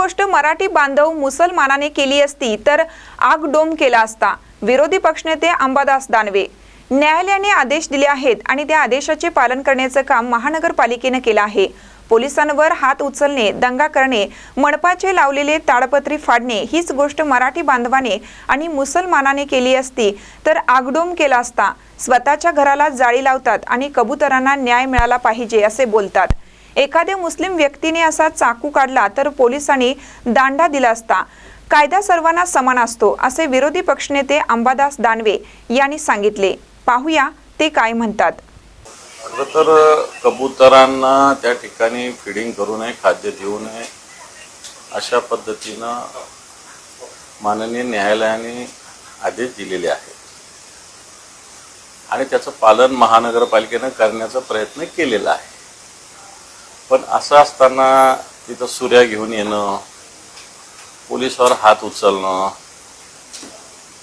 गोष्ट मराठी बांधव मुसलमानाने केली असती तर आग डोम केला असता. विरोधी पक्षनेते अंबादास दानवे न्यायालयाने आदेश दिले आहेत आणि त्या आदेशाचे पालन करण्याचं काम महानगरपालिकेनं केलं आहे. पोलिसांवर हात उचलणे दंगा करणे मनपाचे लावलेले ताडपत्री फाडणे हीच गोष्ट मराठी बांधवाने आणि मुसलमानाने केली असती तर आगडोम केला असता. स्वतःच्या घराला जाळी लावतात आणि कबुतरांना न्याय मिळाला पाहिजे असे बोलतात. एखाद्या मुस्लिम व्यक्तीने असा चाकू काढला तर पोलिसांनी दांडा दिला असता. कायदा सर्वांना समान असतो असे विरोधी पक्षनेते अंबादास दानवे यांनी सांगितले. पाहूया ते काय म्हणतात. खरं तर कबुतरांना त्या ठिकाणी फिडिंग करू नये खाद्य देऊ नये अशा पद्धतीनं माननीय न्यायालयाने आदेश दिलेले आहेत. आणि त्याचं पालन महानगरपालिकेनं करण्याचा प्रयत्न केलेला आहे. पण असं असताना तिथं सूर्या घेऊन येणं पोलिसावर हात उचलणं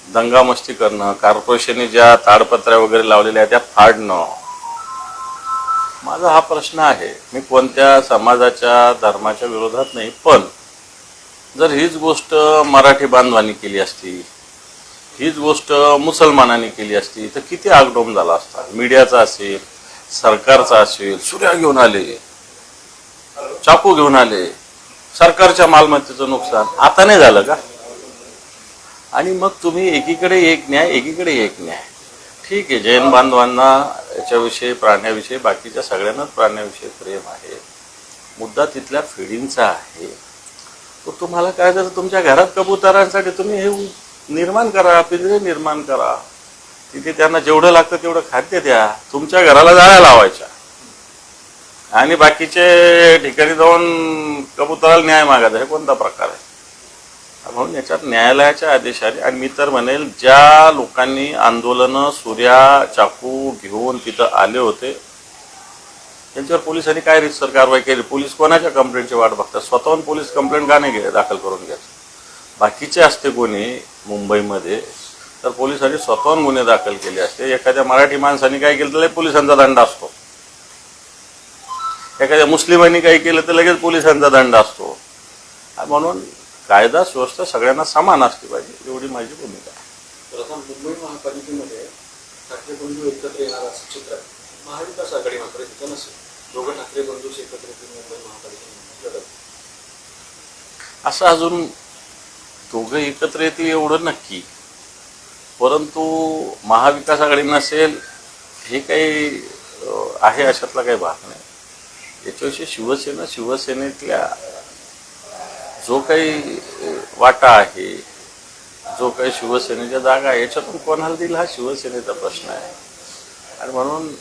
दंगामस्ती करणं कॉर्पोरेशनने ज्या ताडपत्र्या वगैरे लावलेल्या आहेत त्या फाडणं. माझा हा प्रश्न आहे मी कोणत्या समाजाच्या धर्माच्या विरोधात नाही पण जर हीच गोष्ट मराठी बांधवांनी केली असती हीच गोष्ट मुसलमानांनी केली असती तर किती आगडोम झाला असता. मीडियाचा असेल सरकारचा असेल सूर्या घेऊन आले. चाकू घेऊन आले. सरकारच्या मालमत्तेचं नुकसान. आता नाही झालं का? आणि मग तुम्ही एकीकडे एक न्याय एकीकडे एक न्याय. ठीक आहे जैन बांधवांना याच्याविषयी प्राण्याविषयी बाकीच्या सगळ्यांनाच प्राण्याविषयी प्रेम आहे. मुद्दा तिथल्या फिडींचा आहे. तो तुम्हाला काय जर तुमच्या घरात कबुतरांसाठी तुम्ही हे निर्माण करा पिंजरे निर्माण करा. तिथे त्यांना जेवढं लागतं तेवढं खाद्य द्या. तुमच्या घराला जाळ्या लावायच्या. आणि बाकीचे ठिकाणी जाऊन कबुतराला न्याय मागायचा हे कोणता प्रकार आहे? म्हणून याच्यात न्यायालयाच्या आदेशाने आणि मी तर म्हणेल ज्या लोकांनी आंदोलनं सूर्या चाकू घेऊन तिथं आले होते त्यांच्यावर पोलिसांनी काय रितसर कारवाई केली? पोलीस कोणाच्या कंप्लेंटची वाट बघतात? स्वतःहून पोलीस कंप्लेंट का नाही घे दाखल करून घ्यायचं बाकीचे असते कोणी मुंबईमध्ये तर पोलिसांनी स्वतःहून गुन्हे दाखल केले असते. एखाद्या मराठी माणसाने काय केलं तर पोलिसांचा दंड असतो. एखाद्या मुस्लिमांनी काही केलं तर लगेच पोलिसांचा दंड असतो. म्हणून कायदा सुव्यवस्था सगळ्यांना समान असली पाहिजे एवढी माझी भूमिका आहे. आता मुंबई महापालिकेमध्ये ठाकरे बंधू एकत्र येणार असं चित्र आहे महाविकास आघाडी मात्र तिथं नसेल. दोघं ठाकरे बंधूच एकत्र येतील मुंबई महापालिकेमध्ये लढत असं अजून दोघं एकत्र येतील एवढं नक्की. परंतु महाविकास आघाडी नसेल हे काही आहे अशातला काही भाग नाही. याच्याविषयी शिवसेना शिवसेनेतल्या जो काही वाटा आहे जो काही शिवसेनेच्या जागा आहे याच्यातून कोणाला दिला हा शिवसेनेचा प्रश्न आहे. आणि म्हणून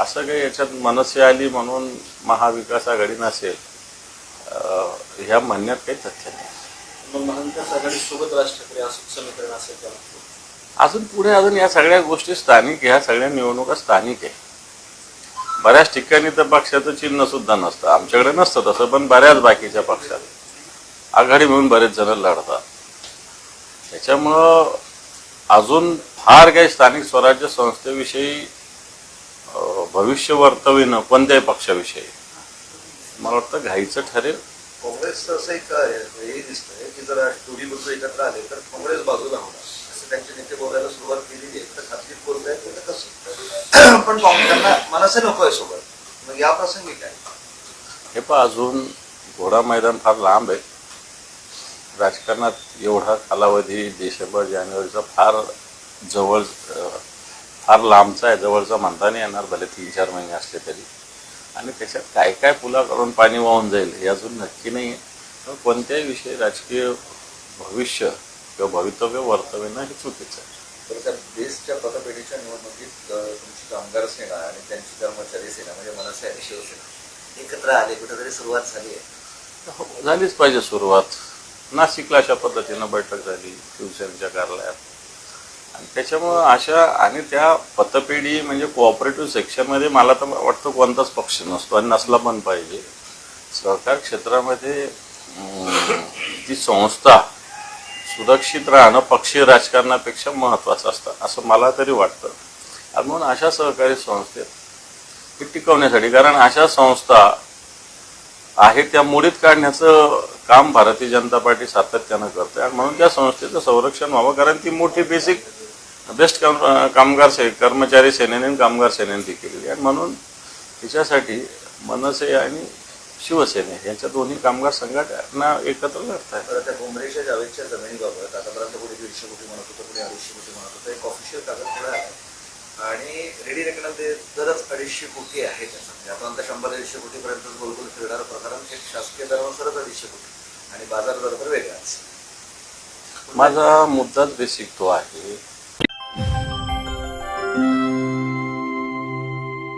असं काही याच्यात मनसे आली म्हणून महाविकास आघाडी नसेल ह्या म्हणण्यात काही तथ्य नाही. मग महाविकास आघाडी सोबत राज ठाकरे असं समीकरण असेल अजून पुढे अजून या सगळ्या गोष्टी स्थानिक ह्या सगळ्या निवडणुका स्थानिक आहे बऱ्याच ठिकाणी तर पक्षाचं चिन्ह सुद्धा नसतं. आमच्याकडे नसतं तसं पण बऱ्याच बाकीच्या पक्षात. आघाडी मिळून बरेच जण लढतात. त्याच्यामुळं अजून फार काही स्थानिक स्वराज्य संस्थेविषयी भविष्य वर्तविणं कोणत्याही पक्षाविषयी. मला वाटतं घाईचं ठरेल. काँग्रेसचं असं एक हे दिसतंय की जर दोन्ही बाजू एकत्र आले तर काँग्रेस बाजूला होणार. त्यांचे नेते बोलायला सुरुवात केलेली आहे तर खात्री बोलताय तर कसं पण त्यांना मनसे नको आहे सोबत. मग या प्रसंगी काय? हे पण अजून घोडा मैदान फार लांब आहे. राजकारणात एवढा कालावधी डिसेंबर जानेवारीचा फार जवळ फार लांबचा आहे. जवळचा म्हणता नाही येणार भले तीन चार महिने असले तरी. आणि त्याच्यात काय काय पुला करून पाणी वाहून जाईल हे अजून नक्की नाही आहे पण कोणत्याही विषयी राजकीय भविष्य किंवा भवितव्य वर्तविणं हे चुकीचं आहे. तर त्या बेस्टच्या पतपेढीच्या निवडणुकीत तुमची कामगार सेना आणि त्यांची कर्मचारी सेना म्हणजे मनसे आणि शिवसेना एकत्र आले कुठेतरी सुरुवात झाली आहे. हो, झालीच पाहिजे सुरुवात. नाशिकला अशा पद्धतीनं बैठक झाली शिवसेनेच्या कार्यालयात. आणि त्याच्यामुळं अशा आणि त्या पतपेढी म्हणजे कोऑपरेटिव्ह सेक्शनमध्ये मला तर वाटतं कोणताच पक्ष नसतो आणि नसला पण पाहिजे. सहकार क्षेत्रामध्ये ती संस्था सुरक्षित राहणं पक्षीय राजकारणापेक्षा महत्त्वाचं असतं असं मला तरी वाटतं. आणि म्हणून अशा सहकारी संस्थेत हे टिकवण्यासाठी कारण अशा संस्था आहे त्या मोडीत काढण्याचं काम भारतीय जनता पार्टी सातत्यानं करते आणि म्हणून त्या संस्थेचं संरक्षण व्हावं कारण ती मोठी बेसिक बेस्ट काम कामगार से कर्मचारी सेनेने कामगार सेनेने ती केलेली आणि म्हणून तिच्यासाठी मनसे आणि शिवसेने यांच्या दोन्ही कामगार संघटना एकत्र लढत आहेत तर त्या भुमरेच्या जावेदच्या जमिनीबाबत आतापर्यंत कोणी दीडशे कोटी म्हणत होतं कोणी अडीचशे कोटी म्हणत होतं एक ऑफिशियल आहे आणि रेडी रेकनल ते दरच अडीचशे कोटी आहे त्याचा म्हणजे आतापर्यंत शंभर दीडशे कोटीपर्यंत गोलगोल फिरणार प्रकरण एक शासकीय दरानुसारच अडीचशे कोटी. आणि बाजार दर तर वेगळाच. माझा मुद्दाच बेसिक तो आहे